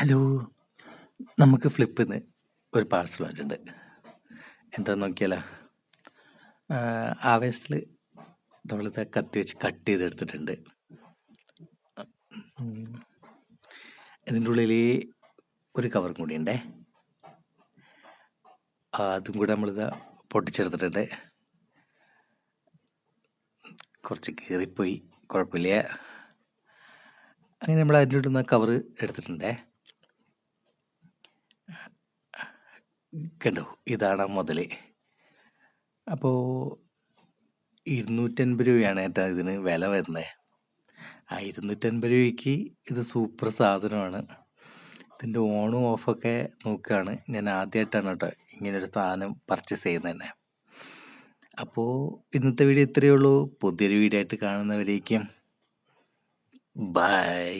Hello. നമുക്ക് ഫ്ലിപ്പിന്ന് ഒരു parcel വന്നിട്ടുണ്ട് എന്താന്ന് നോക്കിയാലോ? ആവേശത്തിൽ നമ്മളിത് കത്തി വെച്ച് കട്ട് ചെയ്തെടുത്തിട്ടുണ്ട്. ഇതിന്റെ ഉള്ളിൽ ഒരു കവറും കൂടി ഉണ്ടേ അതും കൂടെ നമ്മളിത് പൊട്ടിച്ചെടുത്തിട്ടുണ്ട്. കുറച്ച് കീറിപ്പോയി. കുഴപ്പമില്ല. അങ്ങനെ നമ്മൾ അതിന്റെ ഉള്ളിൽ നിന്ന് കവറ് എടുത്തിട്ടുണ്ടേ. കണ്ടോ. ഇതാണ് മുതൽ. അപ്പോൾ ഇരുന്നൂറ്റൻപത് രൂപയാണ് ഏട്ടാ ഇതിന് വില വരുന്നത് ആ ഇരുന്നൂറ്റൻപത് രൂപയ്ക്ക് ഇത് സൂപ്പർ സാധനമാണ്. ഇതിന്റെ ഓണും ഓഫൊക്കെ നോക്കുകയാണ് ഞാൻ ആദ്യമായിട്ടാണ് കേട്ടോ ഇങ്ങനൊരു സാധനം പർച്ചേസ് ചെയ്യുന്നത് തന്നെ. അപ്പോൾ ഇന്നത്തെ വീഡിയോ ഇത്രയേ ഉള്ളൂ. പുതിയൊരു വീഡിയോ ആയിട്ട് കാണുന്നവരേക്കും ബൈ